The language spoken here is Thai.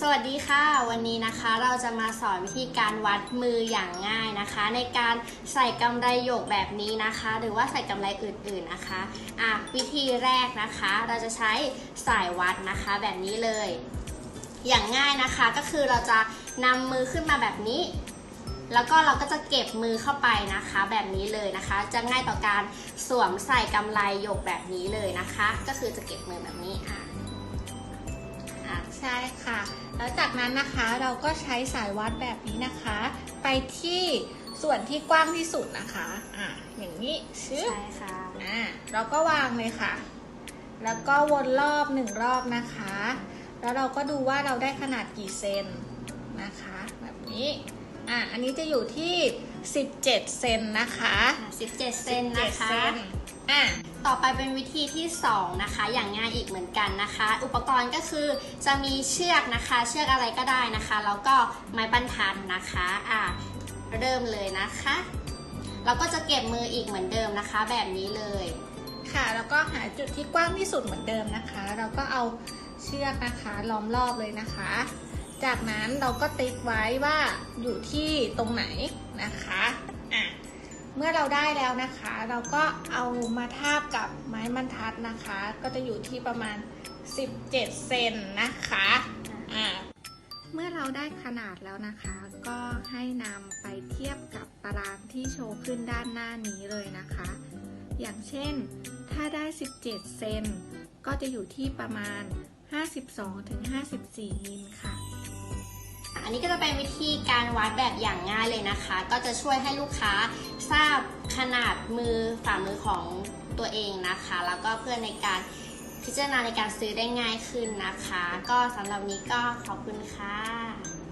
สวัสดีค่ะ วันนี้นะคะเราจะมาสอนวิธีการวัดมืออย่างง่ายนะคะ ในการใส่กำไรหยกแบบนี้นะคะ หรือว่าใส่กำไรอื่นๆนะคะอะวิธีแรกนะคะ เราจะใช้สายวัดนะคะแบบนี้เลย อย่างง่ายนะคะก็คือเราจะนำมือขึ้นมาแบบนี้ แล้วก็เราก็จะเก็บมือเข้าไปนะคะ แบบนี้เลยนะคะ จะง่ายต่อการสวมใส่กำไรหยกแบบนี้เลยนะคะ ก็คือจะเก็บมือแบบนี้อะอะ ใช่ค่ะ แล้วจากนั้นนะคะเราก็ใช้สายวัดแบบนี้นะคะ ไปที่ส่วนที่กว้างที่สุดนะคะอะอย่างนี้ชึบใช่ค่ะ อะเราก็วางเลยค่ะ แล้วก็วนรอบหนึ่งรอบนะคะ แล้วเราก็ดูว่าเราได้ขนาดกี่เซนนะคะ แบบนี้อะอันนี้จะอยู่ที่ 17 เซนนะคะ 17 เซนนะคะ17เซน อะต่อไปเป็นวิธีที่ 2 นะคะ อย่างง่ายอีกเหมือนกันนะคะ อุปกรณ์ก็คือจะมีเชือกนะคะ เชือกอะไรก็ได้นะคะ แล้วก็ไม้บรรทัดนะคะอะเริ่มเลยนะคะเราก็จะเก็บมืออีกเหมือนเดิมนะคะ แบบนี้เลยค่ะ แล้วก็หาจุดที่กว้างที่สุดเหมือนเดิมนะคะ เราก็เอาเชือกนะคะล้อมรอบเลยนะคะ จากนั้นเราก็ติ๊กไว้ว่าอยู่ที่ตรงไหนนะคะอะ เมื่อเราได้แล้วนะคะ เราก็เอามาทาบกับไม้บรรทัดนะคะ ก็จะอยู่ที่ประมาณ 17 เซนนะคะอะเมื่อเราได้ขนาดแล้วนะคะ ก็ให้นำไปเทียบกับตารางที่โชว์ขึ้นด้านหน้านี้เลยนะคะ อย่างเช่น ถ้าได้ 17 เซนก็จะอยู่ที่ประมาณ 52-54มิลค่ะ อันนี้ก็จะเป็นวิธีการวัดแบบอย่างง่ายเลยนะคะ ก็จะช่วยให้ลูกค้าทราบขนาดมือฝ่ามือของตัวเองนะคะ แล้วก็เพื่อในการพิจารณาในการซื้อได้ง่ายขึ้นนะคะ ก็สำหรับนี้ก็ขอบคุณค่ะ